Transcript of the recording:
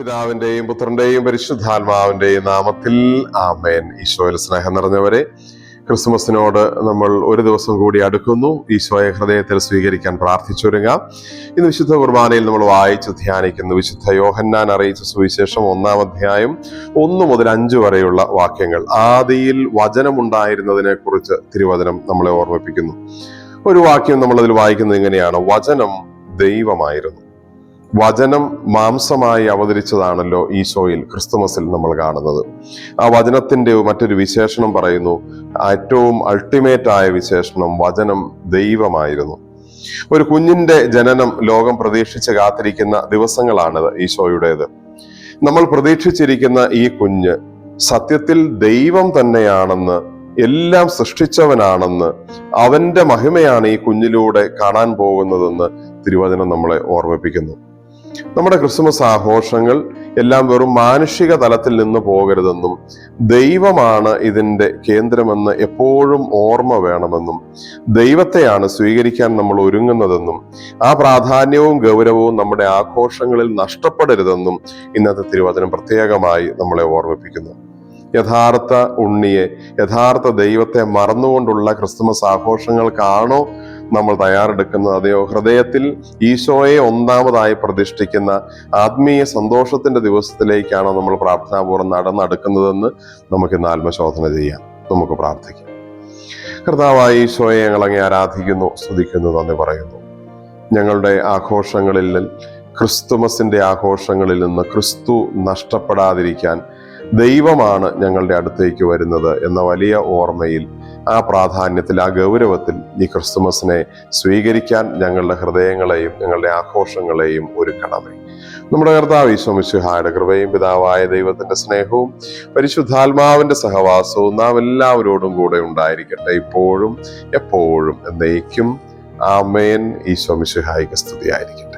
പിതാവിന്റെയും പുത്രന്റെയും പരിശുദ്ധാത്മാവിന്റെയും നാമത്തിൽ ആമേൻ. ഈശോയിൽ സ്നേഹം നിറഞ്ഞവരെ ക്രിസ്മസിനോട് നമ്മൾ ഒരു ദിവസം കൂടി അടുക്കുന്നു. ഈശോയെ ഹൃദയത്തിൽ സ്വീകരിക്കാൻ പ്രാർത്ഥിച്ചൊരുങ്ങാം. ഇന്ന് വിശുദ്ധ കുർബാനയിൽ നമ്മൾ വായിച്ച് ധ്യാനിക്കുന്നു വിശുദ്ധ യോഹന്നാൻ അറിയിച്ച സുവിശേഷം ഒന്നാം അധ്യായം ഒന്ന് മുതൽ അഞ്ച് വരെയുള്ള വാക്യങ്ങൾ. ആദിയിൽ വചനമുണ്ടായിരുന്നതിനെ കുറിച്ച് തിരുവചനം നമ്മളെ ഓർമ്മിപ്പിക്കുന്നു. ഒരു വാക്യം നമ്മൾ അതിൽ വായിക്കുന്നത് ഇങ്ങനെയാണ്. വചനം ദൈവമായിരുന്നു. വചനം മാംസമായി അവതരിച്ചതാണല്ലോ ഈശോയിൽ ക്രിസ്തുമസിൽ നമ്മൾ കാണുന്നത്. ആ വചനത്തിന്റെ മറ്റൊരു വിശേഷണം പറയുന്നു ഏറ്റവും അൾട്ടിമേറ്റ് ആയ വിശേഷണം വചനം ദൈവമായിരുന്നു. ഒരു കുഞ്ഞിന്റെ ജനനം ലോകം പ്രതീക്ഷിച്ച് കാത്തിരിക്കുന്ന ദിവസങ്ങളാണിത് ഈശോയുടേത്. നമ്മൾ പ്രതീക്ഷിച്ചിരിക്കുന്ന ഈ കുഞ്ഞ് സത്യത്തിൽ ദൈവം തന്നെയാണെന്ന് എല്ലാം സൃഷ്ടിച്ചവനാണെന്ന് അവന്റെ മഹിമയാണ് ഈ കുഞ്ഞിലൂടെ കാണാൻ പോകുന്നതെന്ന് തിരുവചനം നമ്മളെ ഓർമ്മിപ്പിക്കുന്നു. നമ്മുടെ ക്രിസ്മസ് ആഘോഷങ്ങൾ എല്ലാം വെറും മാനുഷിക തലത്തിൽ നിന്ന് പോകരുതെന്നും ദൈവമാണ് ഇതിന്റെ കേന്ദ്രമെന്ന് എപ്പോഴും ഓർമ്മ വേണമെന്നും ദൈവത്തെയാണ് സ്വീകരിക്കാൻ നമ്മൾ ഒരുങ്ങുന്നതെന്നും ആ പ്രാധാന്യവും ഗൗരവവും നമ്മുടെ ആഘോഷങ്ങളിൽ നഷ്ടപ്പെടരുതെന്നും ഇന്നത്തെ തിരുവചനം പ്രത്യേകമായി നമ്മളെ ഓർമ്മിപ്പിക്കുന്നു. യഥാർത്ഥ ഉണ്ണിയെ യഥാർത്ഥ ദൈവത്തെ മറന്നുകൊണ്ടുള്ള ക്രിസ്തുമസ് ആഘോഷങ്ങൾക്കാണോ നമ്മൾ തയ്യാറെടുക്കുന്നത് അതെയോ ഹൃദയത്തിൽ ഈശോയെ ഒന്നാമതായി പ്രതിഷ്ഠിക്കുന്ന ആത്മീയ സന്തോഷത്തിന്റെ ദിവസത്തിലേക്കാണോ നമ്മൾ പ്രാർത്ഥനാപൂർവം നടന്നെടുക്കുന്നതെന്ന് നമുക്ക് ഇന്ന് ആത്മശോധന ചെയ്യാം. നമുക്ക് പ്രാർത്ഥിക്കാം. കർത്താവായ ഈശോയെ ഞങ്ങൾ അങ്ങേ ആരാധിക്കുന്നു സ്തുതിക്കുന്നു നന്ദി പറയുന്നു. ഞങ്ങളുടെ ആഘോഷങ്ങളിൽ ക്രിസ്തുമസിന്റെ ആഘോഷങ്ങളിൽ നിന്ന് ക്രിസ്തു നഷ്ടപ്പെടാതിരിക്കാൻ ദൈവമാണ് ഞങ്ങളുടെ അടുത്തേക്ക് വരുന്നത് എന്ന വലിയ ഓർമ്മയിൽ ആ പ്രാധാന്യത്തിൽ ആ ഗൗരവത്തിൽ ഈ ക്രിസ്തുമസിനെ സ്വീകരിക്കാൻ ഞങ്ങളുടെ ഹൃദയങ്ങളെയും ഞങ്ങളുടെ ആഘോഷങ്ങളെയും ഒരുക്കണമേ. നമ്മുടെ കർത്താവ് ഈശ്വമിശുഹായുടെ കൃപയും പിതാവായ ദൈവത്തിന്റെ സ്നേഹവും പരിശുദ്ധാത്മാവിന്റെ സഹവാസവും നാം എല്ലാവരോടും കൂടെ ഉണ്ടായിരിക്കട്ടെ ഇപ്പോഴും എപ്പോഴും എന്നേക്കും. ആമേൻ. ഈശ്വമിശുഹായിക്ക് സ്തുതിയായിരിക്കും